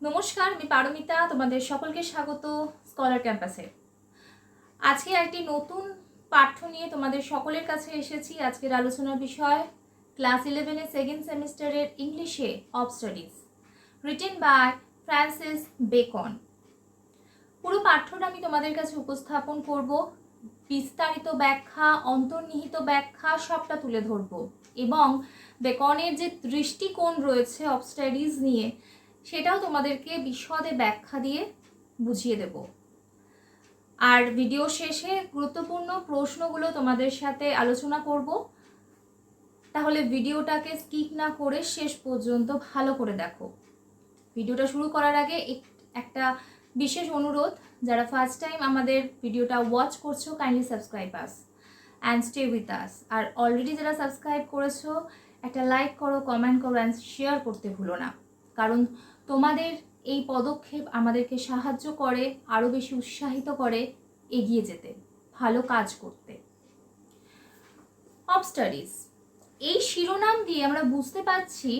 নমস্কার, আমি পারমিতা, তোমাদের সকলকে স্বাগত স্কলার ক্যাম্পাসে আজকে একটি নতুন পাঠ্য নিয়ে তোমাদের সকলের কাছে এসেছি আজকের আলোচনার বিষয় ক্লাস ইলেভেনের সেকেন্ড সেমিস্টারের ইংলিশে of studies written by Francis Bacon পুরো পাঠ্যটা আমি তোমাদের কাছে উপস্থাপন করব, বিস্তারিত ব্যাখ্যা, অন্তর্নিহিত ব্যাখ্যা, সবটা তুলে ধরব এবং বেকনের যে দৃষ্টিকোণ রয়েছে অফ স্টাডিজ নিয়ে সেটাও তোমাদেরকে বিশদে ব্যাখ্যা দিয়ে বুঝিয়ে দেব। আর ভিডিও শেষে গুরুত্বপূর্ণ প্রশ্নগুলো তোমাদের সাথে আলোচনা করব। তাহলে ভিডিওটাকে স্কিপ না করে শেষ পর্যন্ত ভালো করে দেখো। ভিডিওটা শুরু করার আগে এক- একটা বিশেষ অনুরোধ, যারা ফার্স্ট টাইম আমাদের ভিডিওটা ওয়াচ করছ kindly subscribe us and stay with us R already যারা সাবস্ক্রাইব করেছ, একটা লাইক করো কমেন্ট করো অ্যান্ড শেয়ার করতে ভুলো না। কারণ তোমাদের এই পদক্ষেপ আমাদেরকে সাহায্য করে আরও বেশি উৎসাহিত করে এগিয়ে যেতে, ভালো কাজ করতে। অফ স্টাডিজ এই শিরোনাম দিয়ে আমরা বুঝতে পারছি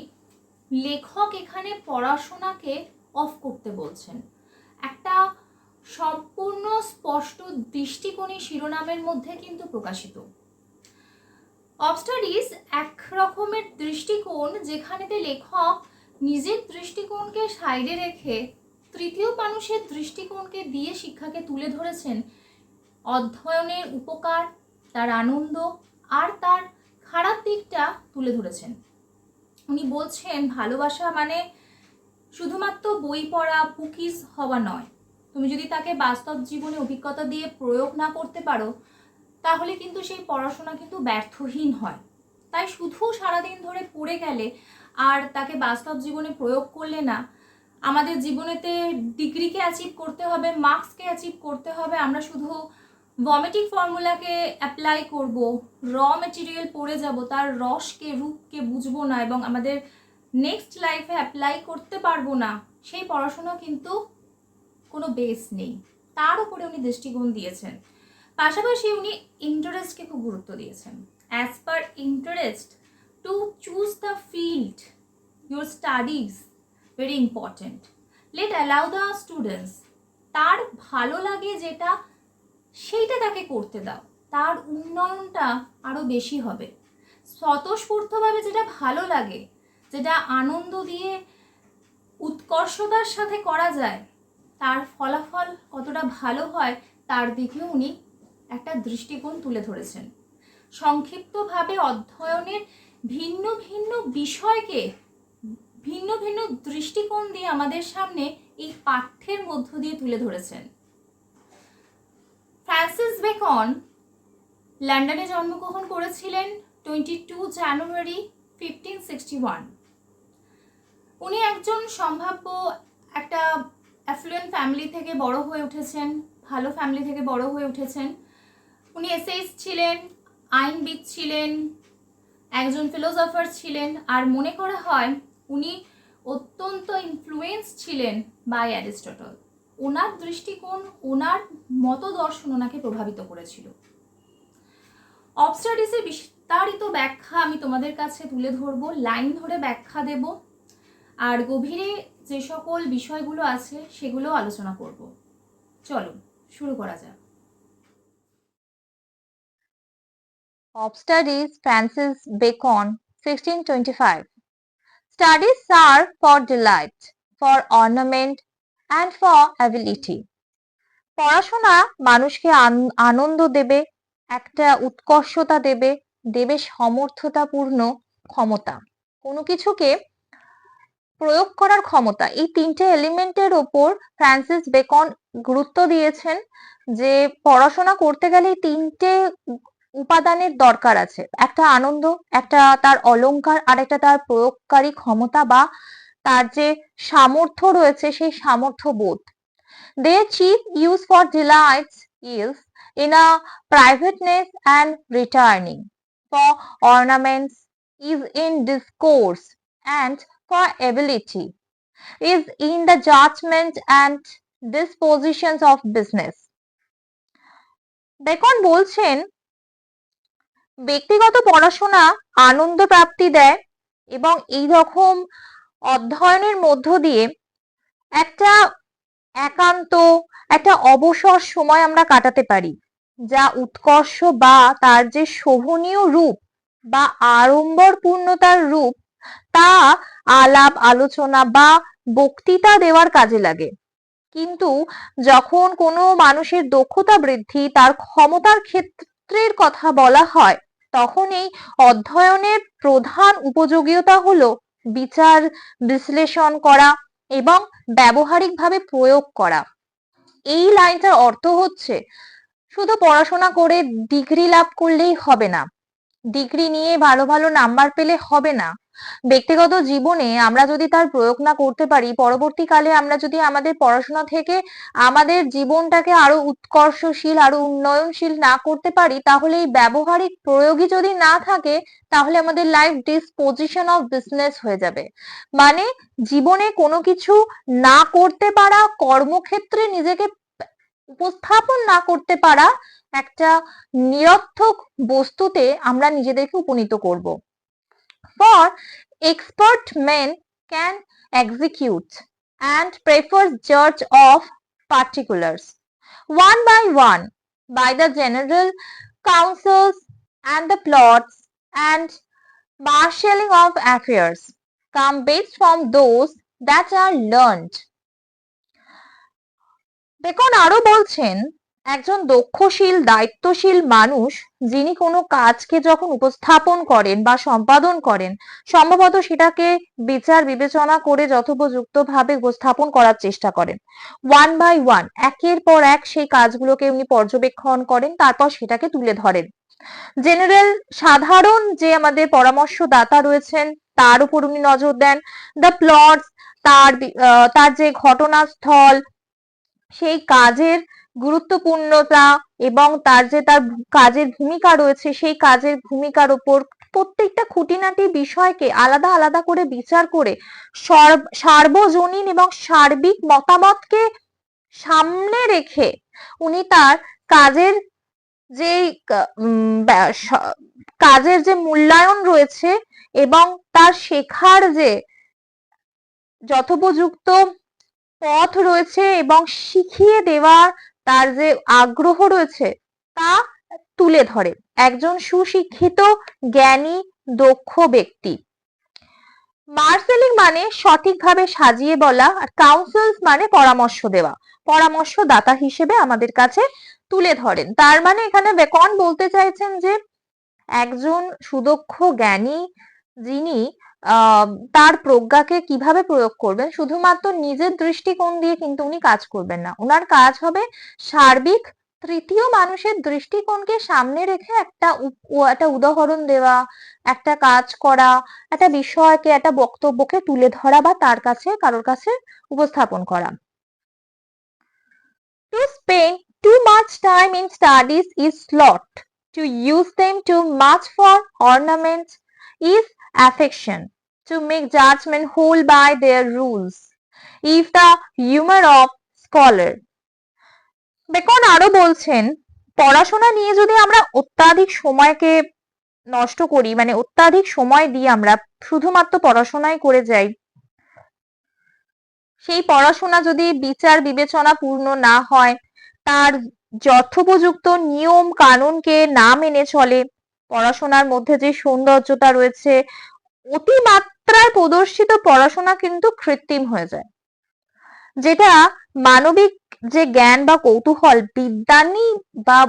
লেখক এখানে পড়াশোনাকে অফ করতে বলছেন। একটা সম্পূর্ণ স্পষ্ট দৃষ্টিকোণী শিরোনামের মধ্যে কিন্তু প্রকাশিত। অফ স্টাডিজ এক রকমের দৃষ্টিকোণ যেখানেতে লেখক নিজের দৃষ্টিকোণকে সাইডে রেখে তৃতীয় মানুষের দৃষ্টিকোণকে দিয়ে শিক্ষাকে তুলে ধরেছেন। অধ্যয়নের উপকার, তার আনন্দ আর তার খারাপ দিকটা তুলে ধরেছেন। উনি বলছেন, ভালোবাসা মানে শুধুমাত্র বই পড়া, কুকিজ হওয়া নয়। তুমি যদি তাকে বাস্তব জীবনে অভিজ্ঞতা দিয়ে প্রয়োগ না করতে পারো, তাহলে কিন্তু সেই পড়াশোনা কিন্তু ব্যর্থহীন হয়। তাই শুধু সারাদিন ধরে পড়ে গেলে আর তাকে বাস্তব জীবনে প্রয়োগ করলে না, আমাদের জীবনেতে ডিগ্রিকে অ্যাচিভ করতে হবে মার্কসকে অ্যাচিভ করতে হবে, আমরা শুধু ভমেটিক ফর্মুলাকে অ্যাপ্লাই করব র মেটেরিয়াল পড়ে যাব, তার রসকে রূপকে বুঝব না এবং আমাদের নেক্সট লাইফে অ্যাপ্লাই করতে পারব না, সেই পড়াশোনা কিন্তু কোনো বেস নেই। তার উপরে উনি দৃষ্টিকোণ দিয়েছেন। পাশাপাশি উনি ইন্টারেস্টকে খুব গুরুত্ব দিয়েছেন। As per interest to choose the field your studies, very important. Let allow the students, তার ভালো লাগে যেটা, সেইটা তাকে করতে দাও। তার উন্নয়নটা আরও বেশি হবে। স্বতঃস্ফূর্তভাবে যেটা ভালো লাগে, যেটা আনন্দ দিয়ে উৎকর্ষতার সাথে করা যায়, তার ফলাফল কতটা ভালো হয়, তার দিকেও উনি একটা দৃষ্টিকোণ তুলে ধরেছেন। সংক্ষিপ্তভাবে অধ্যয়নের ভিন্ন ভিন্ন বিষয়কে, ভিন্ন ভিন্ন দৃষ্টিকোণ দিয়ে আমাদের সামনে এই পাঠ্যের মধ্য দিয়ে তুলে ধরেছেন। ফ্রান্সিস বেকন লন্ডনে জন্মগ্রহণ করেছিলেন twenty two January fifteen sixty one উনি একজন সম্ভাব্য একটা অ্যাফ্লুয়েন্ট ফ্যামিলি থেকে বড় হয়ে উঠেছেন, ভালো ফ্যামিলি থেকে বড় হয়ে উঠেছেন। উনি এসএইস ছিলেন, আইনবিদ ছিলেন একজন ফিলোসফার ছিলেন আর মনে করা হয় উনি অত্যন্ত ইনফ্লুয়েন্স ছিলেন বাই অ্যারিস্টটল ওনার দৃষ্টিকোণ, ওনার মতদর্শন ওনাকে প্রভাবিত করেছিল। অবস্টাডিসের বিস্তারিত ব্যাখ্যা আমি তোমাদের কাছে তুলে ধরবো, লাইন ধরে ব্যাখ্যা দেব, আর গভীরে যে সকল বিষয়গুলো আছে সেগুলো আলোচনা করব। চলো শুরু করা যাক। Of Studies Francis Bacon 1625 Studies are for delight, for ornament and for ability. পড়াশোনা মানুষকে আন- আনন্দ দেবে একটা উৎকর্ষতা দেবে দেবে সমর্থতাপূর্ণ ক্ষমতা। কোনো কিছুকে প্রয়োগ করার ক্ষমতা। এই তিনটে এলিমেন্টের ওপর ফ্রান্সিস বেকন গুরুত্ব দিয়েছেন যে পড়াশোনা করতে গেলে তিনটে উপাদানের দরকার আছে। একটা আনন্দ, একটা তার অলংকার আর একটা তার প্রয়োগকারী ক্ষমতা বা তার যে সামর্থ্য রয়েছে সেই সামর্থ্য বোধ their chief use for delights is in a privateness and returning for ornaments is in discourse and for ability is in the judgment and disposition of business Bacon বলছেন ব্যক্তিগত পড়াশোনা আনন্দ প্রাপ্তি দেয় এবং এই রকম অধ্যয়নের মধ্য দিয়ে একটা একান্ত, একটা অবসর সময় আমরা কাটাতে পারি, যা উৎকর্ষ বা তার যে শোভনীয় রূপ বা আড়ম্বরপূর্ণতার রূপ, তা আলাপ, আলোচনা বা বক্তৃতা দেওয়ার কাজে লাগে। কিন্তু যখন কোনো মানুষের দক্ষতা বৃদ্ধি, তার ক্ষমতার ক্ষেত্রের কথা বলা হয় তখন এই অধ্যয়নের প্রধান উপযোগিতা হলো বিচার, বিশ্লেষণ করা এবং ব্যবহারিকভাবে প্রয়োগ করা। এই লাইনটার অর্থ হচ্ছে, শুধু পড়াশোনা করে ডিগ্রি লাভ করলেই হবে না ডিগ্রি নিয়ে ভালো ভালো নাম্বার পেলে হবে না। ব্যক্তিগত জীবনে আমরা যদি তার প্রয়োগ না করতে পারি, পরবর্তীকালে আমরা যদি আমাদের পড়াশোনা থেকে আমাদের জীবনটাকে আরও উৎকর্ষশীল, আরও উন্নয়নশীল না করতে পারি, তাহলে এই ব্যবহারিক প্রয়োগই যদি না থাকে, তাহলে আমাদের লাইফ ডিসপোজিশন অফ বিজনেস হয়ে যাবে। মানে জীবনে কোনো কিছু না করতে পারা, কর্মক্ষেত্রে নিজেকে উপস্থাপন না করতে পারা একটা নিরর্থক বস্তুতে আমরা নিজেদেরকে উপনীত করব। For expert men can execute and prefer জজ of particulars one by one by the general counsels and the plots and marshalling of affairs come best from those that are learned Bacon আরও বলছেন একজন দক্ষশীল, দায়িত্বশীল মানুষ যিনি কোনো কাজকে যখন উপস্থাপন করেন বা সম্পাদন করেন, সম্ভবত সেটাকে বিচার বিবেচনা করে যথোপযুক্তভাবে উপস্থাপন করার চেষ্টা করেন। ওয়ান বাই ওয়ান, একের পর এক সেই কাজগুলোকে উনি পর্যবেক্ষণ করেন, তারপর সেটাকে তুলে ধরেন। জেনারেল, সাধারণ যে আমাদের পরামর্শদাতা রয়েছেন, তার উপর উনি নজর দেন। দ্য প্লটস, তার তার যে ঘটনাস্থল, সেই কাজের গুরুত্বপূর্ণতা এবং তার যে তার কাজের ভূমিকা রয়েছে, সেই কাজের ভূমিকার উপর প্রত্যেকটা খুঁটিনাটি বিষয়কে আলাদা আলাদা করে বিচার করে সর্ব- সার্বজনীন এবং সার্বিক মতামতকে সামনে রেখে উনি তার কাজের যে কাজের যে মূল্যায়ন রয়েছে এবং তার শেখার যে যথোপযুক্ত পথ রয়েছে এবং শিখিয়ে দেওয়ার তার যে আগ্রহ রয়েছে তা তুলে ধরে। একজন সুশিক্ষিত, জ্ঞানী, দক্ষ ব্যক্তি। মার্সেলিং মানে সঠিকভাবে সাজিয়ে বলা আর কাউন্সিলস মানে পরামর্শ দেওয়া। পরামর্শদাতা হিসেবে আমাদের কাছে তুলে ধরেন। তার মানে এখানে বেকন বলতে চাইছেন যে, একজন সুদক্ষ, জ্ঞানী যিনি তার প্রজ্ঞাকে কীভাবে প্রয়োগ করবেন? শুধুমাত্র নিজের দৃষ্টিকোণ দিয়ে কিন্তু উনি কাজ করবেন না। ওনার কাজ হবে সার্বিক তৃতীয় মানুষের দৃষ্টিকোণকে সামনে রেখে একটা একটা উদাহরণ দেওয়া, একটা কাজ করা, একটা বিষয়কে, একটা বক্তব্যকে তুলে ধরা বা তার কাছে, কারোর কাছে উপস্থাপন করা। To spend too much time in studies is sloth. To use them too much for ornaments is affection. To make judgment whole by their rules is the humor of scholar. Bacon আরও বলছেন, পড়াশোনা নিয়ে যদি আমরা অত্যাধিক সময়কে নষ্ট করি মানে অত্যাধিক সময় দিয়ে আমরা, শুধুমাত্র পড়াশোনাই করে যাই, সেই পড়াশোনা যদি বিচার বিবেচনা পূর্ণ না হয়, তার যথোপযুক্ত নিয়ম কানুনকে না মেনে চলে পড়াশোনার মধ্যে যে সৌন্দর্যতা রয়েছে, অতিমাত্রায় প্রদর্শিত পড়াশোনা কিন্তু কৃত্রিম হয়ে যায়। যেটা মানবিক যে জ্ঞান বা কৌতূহল, বিদ্যানী বা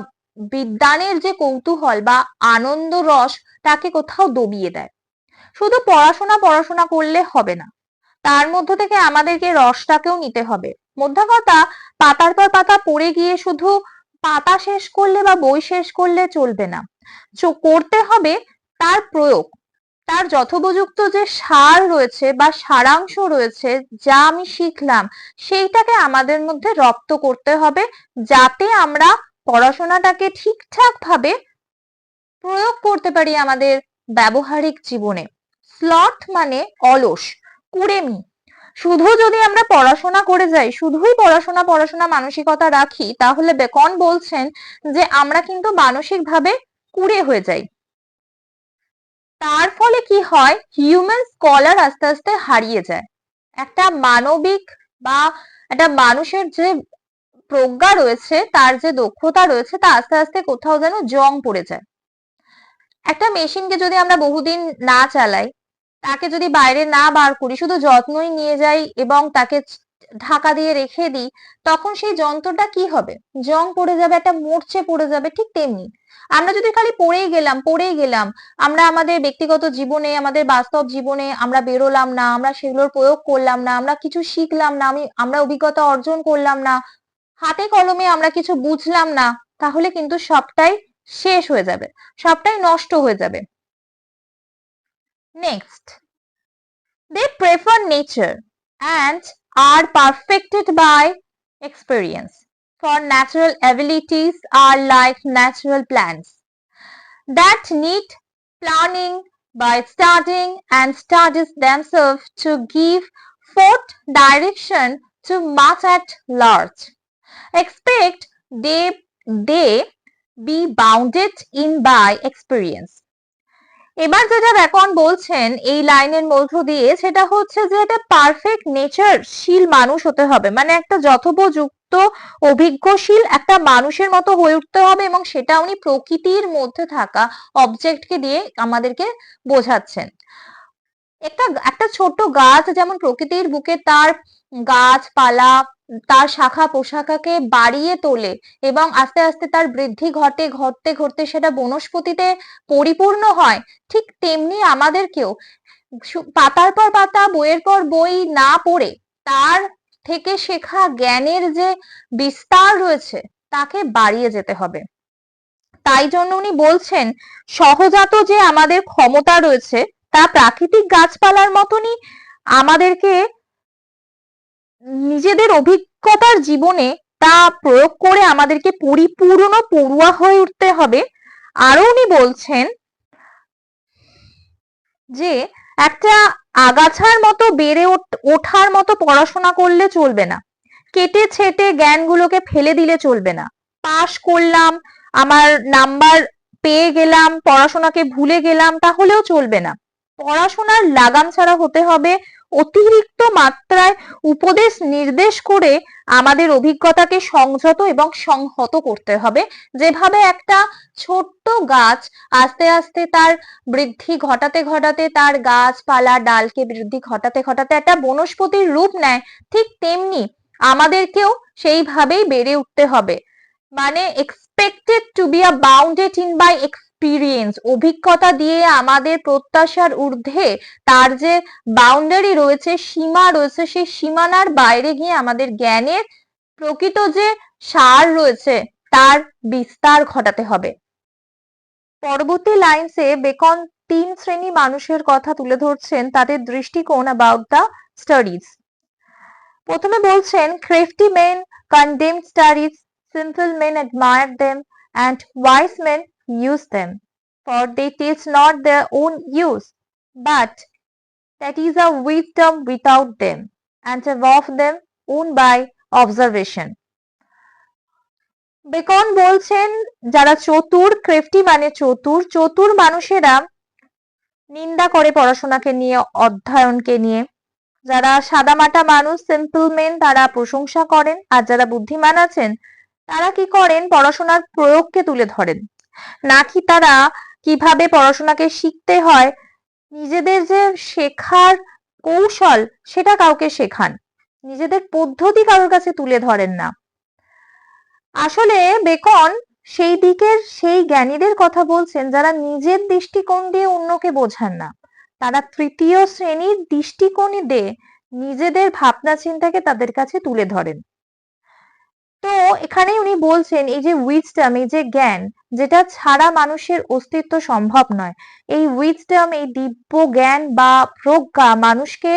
বিজ্ঞানের যে কৌতূহল বা আনন্দ রস তাকে কোথাও দবিয়ে দেয়। শুধু পড়াশোনা পড়াশোনা করলে হবে না। তার মধ্য থেকে আমাদেরকে রসটাকেও নিতে হবে। মোদ্দা কথা পাতার পর পাতা পড়ে গিয়ে শুধু পাতা শেষ করলে বা বই শেষ করলে চলবে না। করতে হবে তার প্রয়োগ। তার যথোপযুক্ত যে সার রয়েছে বা সারাংশ রয়েছে যা আমি শিখলাম, সেইটাকে আমাদের মধ্যে রপ্ত করতে হবে যাতে আমরা পড়াশোনাটাকে ঠিকঠাক ভাবে প্রয়োগ করতে পারি আমাদের ব্যবহারিক জীবনে। স্লট মানে অলস, কুড়েমি। শুধু যদি আমরা পড়াশোনা করে যাই, শুধুই পড়াশোনা পড়াশোনা মানসিকতা রাখি, তাহলে বেকন বলছেন যে আমরা কিন্তু মানসিকভাবে কুড়ে হয়ে যায়। তার ফলে কি হয়? হিউম্যান স্কলার আস্তে আস্তে হারিয়ে যায়। একটা মানবিক বা একটা মানুষের যে প্রজ্ঞা রয়েছে, তার যে দক্ষতা রয়েছে, তা আস্তে আস্তে কোথাও যেন জং পড়ে যায়। একটা মেশিনকে যদি আমরা বহুদিন না চালাই, তাকে যদি বাইরে না বার করি, শুধু যত্নই নিয়ে যাই এবং তাকে ঢাকা দিয়ে রেখে দিই, তখন সেই যন্ত্রটা কি হবে? জং পড়ে যাবে, একটা মরচে পড়ে যাবে, ঠিক তেমনি। আমরা যদি খালি পড়েই গেলাম পড়েই গেলাম, আমরা আমাদের ব্যক্তিগত জীবনে, আমাদের বাস্তব জীবনে আমরা বেরোলাম না, আমরা সেগুলোর প্রয়োগ করলাম না, আমরা কিছু শিখলাম না, আমি, আমরা অভিজ্ঞতা অর্জন করলাম না, হাতে কলমে আমরা কিছু বুঝলাম না, তাহলে কিন্তু সবটাই শেষ হয়ে যাবে, সবটাই নষ্ট হয়ে যাবে next they prefer nature and are perfected by experience. For natural abilities are like natural plants that need planning by studying and studies themselves to give forth direction to much at large. Expect they they be bounded in by experience. এবার যেটা ব্যাকরণ বলছেন, এই লাইনের মধ্য দিয়ে, সেটা হচ্ছে যে একটা পারফেক্ট নেচার শীল মানুষ হতে হবে। মানে একটা যথোপযুক্ত, অভিজ্ঞশীল একটা মানুষের মতো হয়ে উঠতে হবে এবং সেটা উনি প্রকৃতির মধ্যে থাকা অবজেক্টকে দিয়ে আমাদেরকে বোঝাচ্ছেন। একটা একটা ছোট্ট গাছ যেমন প্রকৃতির বুকে তার গাছপালা তার শাখা পোশাখাকে বাড়িয়ে তোলে এবং আস্তে আস্তে তার বৃদ্ধি ঘটে, ঘটতে ঘটতে সেটা বনস্পতিতে পরিপূর্ণ হয়। ঠিক তেমনি আমাদেরকেও পাতার পর পাতা, বইয়ের পর বই না পড়ে তার থেকে শেখা জ্ঞানের যে বিস্তার রয়েছে তাকে বাড়িয়ে যেতে হবে। তাই জন্য উনি বলছেন, সহজাত যে আমাদের ক্ষমতা রয়েছে তা প্রাকৃতিক গাছপালার মতনই আমাদেরকে নিজেদের অভিজ্ঞতার জীবনে তা প্রয়োগ করে আমাদেরকে পরিপূর্ণ পড়ুয়া হয়ে উঠতে হবে। আরও উনি বলছেন যে, একটা আগাছার মতো বেড়ে ওঠার মতো পড়াশোনা করলে চলবে না। কেটে ছেটে জ্ঞানগুলোকে ফেলে দিলে চলবে না। পাশ করলাম, আমার নাম্বার পেয়ে গেলাম, পড়াশোনাকে ভুলে গেলাম, তাহলেও চলবে না। পড়াশোনার লাগাম ছাড়া হতে হবে অতিরিক্ত মাত্রায় উপদেশ নির্দেশ করে আমাদের অভিজ্ঞতাকে সংযত এবং সংহত করতে হবে। যেভাবে একটা ছোট্ট গাছ আস্তে আস্তে তার বৃদ্ধি ঘটাতে ঘটাতে তার গাছপালা, ডালকে বৃদ্ধি ঘটাতে ঘটাতে একটা বনস্পতির রূপ নেয়, ঠিক তেমনি আমাদেরকেও সেইভাবেই বেড়ে উঠতে হবে। মানে expected to be a bounded in by experience অভিজ্ঞতা দিয়ে আমাদের প্রত্যাশার ঊর্ধ্বে তার যে বাউন্ডারি রয়েছে, সীমা রয়েছে, সেই সীমানার বাইরে গিয়ে আমাদের জ্ঞানের প্রকৃত যে সার রয়েছে, তার বিস্তার ঘটাতে হবে। পরবর্তী লাইনসে বেকন তিন শ্রেণি মানুষের কথা তুলে ধরছেন তাদের দৃষ্টিকোণ অ্যাবাউট দ্য স্টাডিজ প্রথমে বলছেন crafty men condemn studies simple men admire them and wise men use them for they teach not their own use but that is a wisdom without them and above them own by observation. Bacon বলছেন, যারা চতুর ক্রেফটি মানে চতুর চতুর মানুষেরা নিন্দা করে পড়াশোনাকে নিয়ে, অধ্যয়নকে নিয়ে। যারা সাদামাটা মানুষ সিম্পল মেন তারা প্রশংসা করেন। আর যারা বুদ্ধিমান আছেন, তারা কি করেন? পড়াশোনার প্রয়োগকে তুলে ধরেন। নাকি তারা কীভাবে পড়াশোনাকে শিখতে হয়? নিজেদের যে শেখার কৌশল, সেটা কাউকে শেখান। নিজেদের পদ্ধতি কারোর কাছে তুলে ধরেন না। আসলে বেকন সেই দিকের সেই জ্ঞানীদের কথা বলছেন যারা নিজের দৃষ্টিকোণ দিয়ে অন্যকে বোঝান না। তারা তৃতীয় শ্রেণির দৃষ্টিকোণ দিয়ে নিজেদের ভাবনা চিন্তাকে তাদের কাছে তুলে ধরেন। তো এখানে উনি বলছেন, এই যে উইজডম এই যে জ্ঞান, যেটা ছাড়া মানুষের অস্তিত্ব সম্ভব নয়। এই উইজডম এই দিব্য জ্ঞান বা প্রজ্ঞা মানুষকে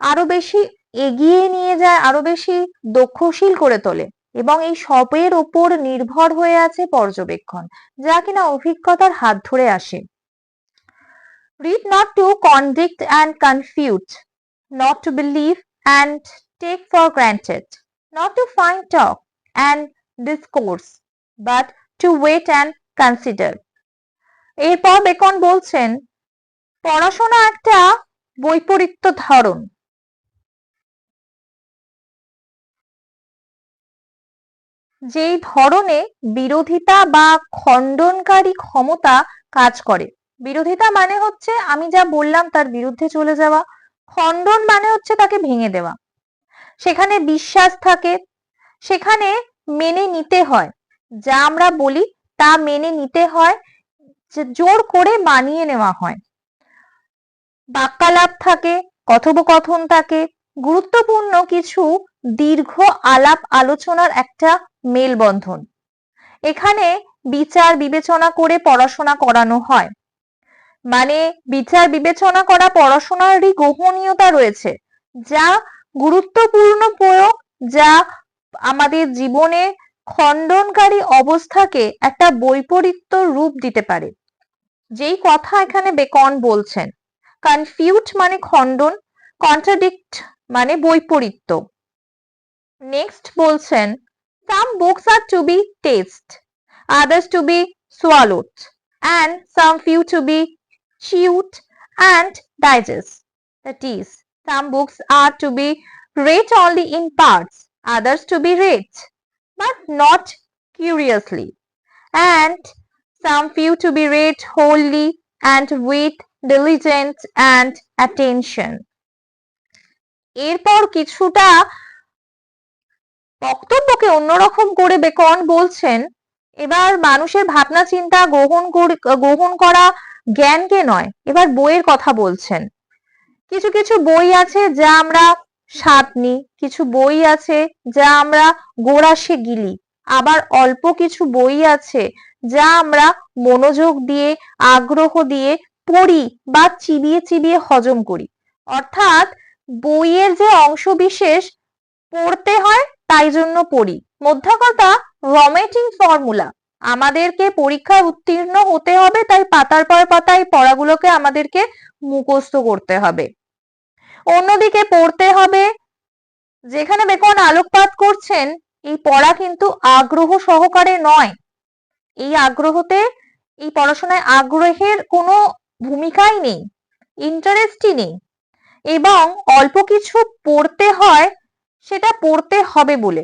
আরও বেশি এগিয়ে নিয়ে যায়, আরও বেশি দক্ষশীল করে তোলে এবং এই সবের ওপর নির্ভর হয়ে আছে পর্যবেক্ষণ, যা কিনা অভিজ্ঞতার হাত ধরে আসে। Read not to contradict and confuse not to believe and take for granted not to find talk and discourse, but to wait and consider. এরপর বেকন বলছেন পড়াশোনা একটা বৈপরীত্য ধরন। যেই ধরনে বিরোধিতা বা খণ্ডনকারী ক্ষমতা কাজ করে। বিরোধিতা মানে হচ্ছে আমি যা বললাম তার বিরুদ্ধে চলে যাওয়া। খণ্ডন মানে হচ্ছে তাকে ভেঙে দেওয়া। সেখানে বিশ্বাস থাকে, সেখানে মেনে নিতে হয়। যা আমরা বলি তা মেনে নিতে হয় জোর করে মানিয়ে নেওয়া হয়। বাক্যালাপ থাকে, কথোপকথন থাকে, গুরুত্বপূর্ণ কিছু দীর্ঘ আলাপ আলোচনার একটা মেলবন্ধন। এখানে বিচার বিবেচনা করে পড়াশোনা করানো হয়। মানে বিচার বিবেচনা করা পড়াশোনারই গোপনীয়তা রয়েছে, যা গুরুত্বপূর্ণ প্রয়োগ যা আমাদের জীবনে খণ্ডনকারী অবস্থাকে একটা বৈপরীত্য রূপ দিতে পারে। যেই কথা এখানে বেকন বলছেন কনফিউট মানে খণ্ডন কন্ট্রাডিক্ট মানে বৈপরীত্য। নেক্সট বলছেন some books are to be taste others to be swallowed and some few to be chewed and digest that is, some books are to be read only in parts, others to be read, but not curiously, and some few to be read wholly and with diligence and attention. এরপর কিছুটা বক্তব্যকে অন্যরকম করে beacon বলছেন এবার মানুষের ভাবনা চিন্তা গ্রহণ গ্রহণ করা জ্ঞানকে নয় এবার বইয়ের কথা বলছেন কিছু কিছু বই আছে যা আমরা স্বাদ নিই কিছু বই আছে যা আমরা গোড়াসে গিলি, আবার অল্প কিছু বই আছে যা আমরা মনোযোগ দিয়ে, আগ্রহ দিয়ে পড়ি বা চিবিয়ে চিবিয়ে হজম করি। অর্থাৎ বইয়ের যে অংশ বিশেষ পড়তে হয় তাই জন্য পড়ি। মধ্যাকথা রমেটিং ফর্মুলা আমাদেরকে পরীক্ষায় উত্তীর্ণ হতে হবে, তাই পাতার পর পাতায় পড়াগুলোকে আমাদেরকে মুখস্থ করতে হবে। অন্যদিকে পড়তে হবে, যেখানে বেকন আলোকপাত করছেন, এই পড়া কিন্তু আগ্রহ সহকারে নয়। এই আগ্রহতে, এই পড়াশোনায় আগ্রহের কোনো ভূমিকাই নেই ইন্টারেস্টই নেই। এবং অল্প কিছু পড়তে হয়, সেটা পড়তে হবে বলে।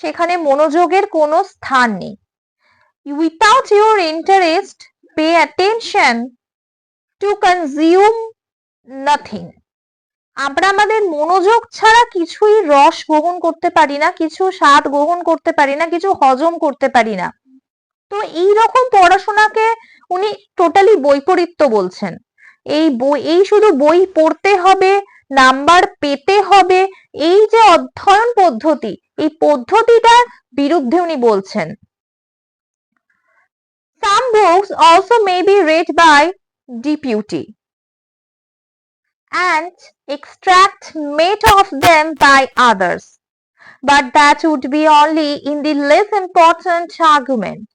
সেখানে মনোযোগের কোনো স্থান নেই। Without your interest, pay attention to consume nothing. আমরা আমাদের মনোযোগ ছাড়া কিছুই রস গ্রহণ করতে পারি না, কিছু স্বাদ গ্রহণ করতে পারি না, কিছু হজম করতে পারি না। তো এই রকম পড়াশোনাকে উনি টোটালি বৈপরীত্য বলছেন। এই বই, এই শুধু বই পড়তে হবে, নাম্বার পেতে হবে, এই যে অধ্যয়ন পদ্ধতি, এই পদ্ধতিটার বিরুদ্ধে উনি বলছেন। Some books also may be read by deputy and extract made of them by others, but that would be only in the less important argument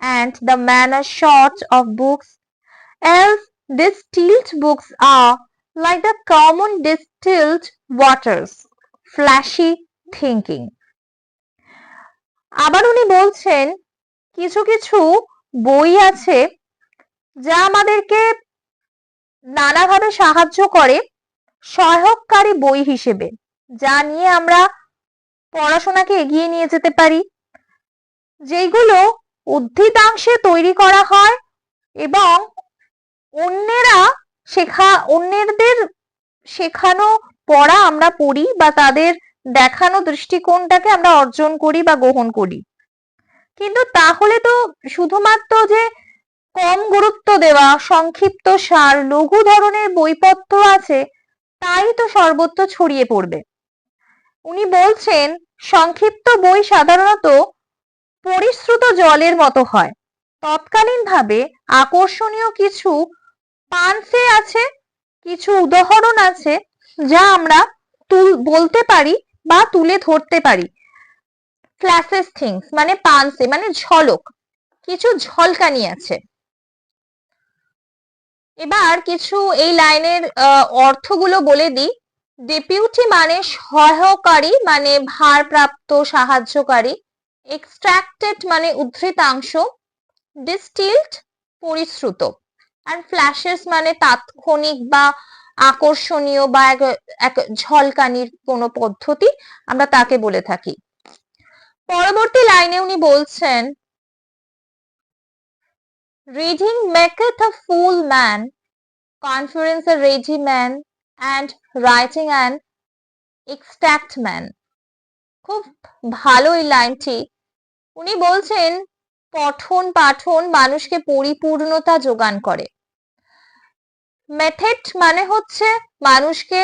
and the manner short of books, else distilled books are like the common distilled waters, flashy thinking. আবার উনি বলছেন কিছু কিছু বই আছে যা আমাদেরকে নানাভাবে সাহায্য করে সহায়ককারী বই হিসেবে, যা নিয়ে আমরা পড়াশোনাকে এগিয়ে নিয়ে যেতে পারি। যেগুলো উদ্ভিদাংশে তৈরি করা হয় এবং অন্যেরা শেখা অন্যদের শেখানো পড়া আমরা পড়ি বা তাদের দেখানো দৃষ্টিকোণটাকে আমরা অর্জন করি বা গ্রহণ করি। কিন্তু তাহলে তো শুধুমাত্র যে কম গুরুত্ব দেওয়া, সংক্ষিপ্ত সার, লঘু ধরনের বইপত্র আছে, তাই তো সর্বত্র ছড়িয়ে পড়বে। উনি বলছেন, সংক্ষিপ্ত বই সাধারণত পরিশ্রুত জলের মতো হয়। তৎকালীনভাবে আকর্ষণীয় কিছু পানসে আছে, কিছু উদাহরণ আছে, যা আমরা বলতে পারি বা তুলে ধরতে পারি। ফ্ল্যাশেস থিংস মানে পানসে মানে ঝলক। কিছু ঝলকানি আছে। এবার কিছু এই লাইনের অর্থগুলো বলে দিই। ডেপিউটি মানে সহায়কারী মানে ভারপ্রাপ্ত সাহায্যকারী। এক্সট্রাক্টেড মানে উদ্ধৃতাংশ। ডিস্টিল্ড পরিশ্রুত। আর ফ্ল্যাশেস মানে তাৎক্ষণিক বা আকর্ষণীয় বা এক ঝলকানির কোনো পদ্ধতি। আমরা তাকে বলে থাকি। পরবর্তী লাইনে উনি বলছেন reading মেকeth a fool man, conference a ready man and writing an extract man. খুব ভালো এই লাইনটি। উনি বলছেন, পঠন পাঠন মানুষকে পরিপূর্ণতা যোগান করে। মেথড মানে হচ্ছে মানুষকে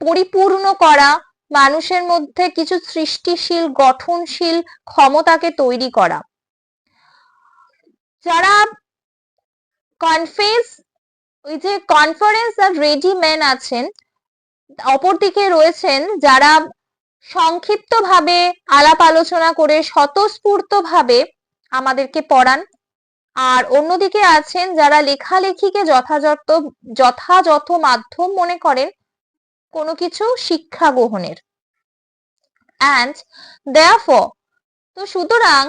পরিপূর্ণ করা মানুষের মধ্যে কিছু সৃষ্টিশীল, গঠনশীল ক্ষমতাকে তৈরি করা। যারা কনফেস ওই যে কনফারেন্স আর রেডি ম্যান আছেন, অপরদিকে রয়েছেন যারা সংক্ষিপ্তভাবে আলাপ আলোচনা করে স্বতঃস্ফূর্তভাবে আমাদেরকে পড়ান। আর অন্যদিকে আছেন যারা লেখালেখিকে যথাযথ যথাযথ মাধ্যম মনে করেন কোনো কিছু শিক্ষা গ্রহণের। অ্যান্ড দেয়ার তো সুতরাং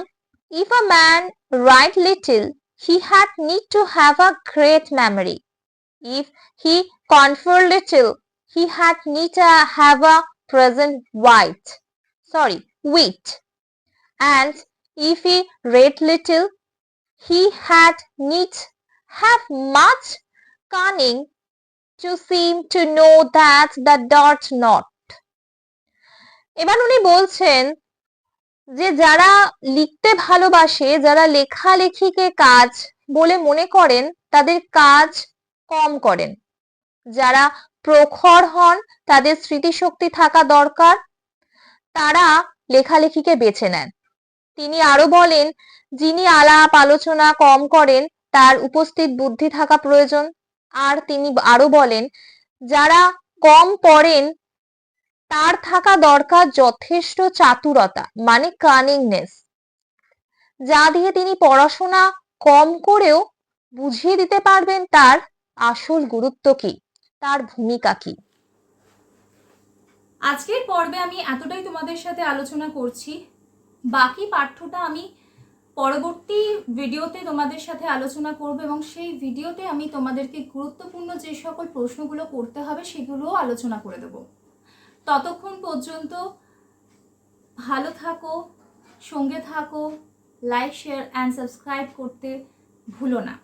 if a man write little he had need to have a great memory if he confer little he had need a have a present white sorry wit and if he read little he had need have much cunning to seem to know that the dot not. এবার উনি বলছেন যে যারা লিখতে ভালোবাসে, যারা লেখালেখিকে কাজ বলে মনে করেন, তাদের কাজ কম করেন। যারা প্রখর হন, তাদের স্মৃতিশক্তি থাকা দরকার, তারা লেখালেখিকে বেছে নেন। তিনি আরও বলেন, যিনি আলাপ আলোচনা কম করেন, তার উপস্থিত বুদ্ধি থাকা প্রয়োজন। আর তিনি আরও বলেন, যারা কম পড়েন, তার থাকা দরকার যথেষ্ট চাতুরতা মানে কানিংনেস যা দিয়ে তিনি পড়াশোনা কম করেও বুঝিয়ে দিতে পারবেন তার আসল গুরুত্ব কি, তার ভূমিকা কি? আজকের পর্বে আমি এতটাই তোমাদের সাথে আলোচনা করছি। বাকি পাঠ্যটা আমি পরবর্তী ভিডিওতে তোমাদের সাথে আলোচনা করব এবং সেই ভিডিওতে আমি তোমাদেরকে গুরুত্বপূর্ণ যে সকল প্রশ্নগুলো করতে হবে সেগুলোও আলোচনা করে দেব। ততক্ষণ পর্যন্ত ভালো থাকো, সঙ্গে থাকো লাইক শেয়ার অ্যান্ড সাবস্ক্রাইব করতে ভুলো না।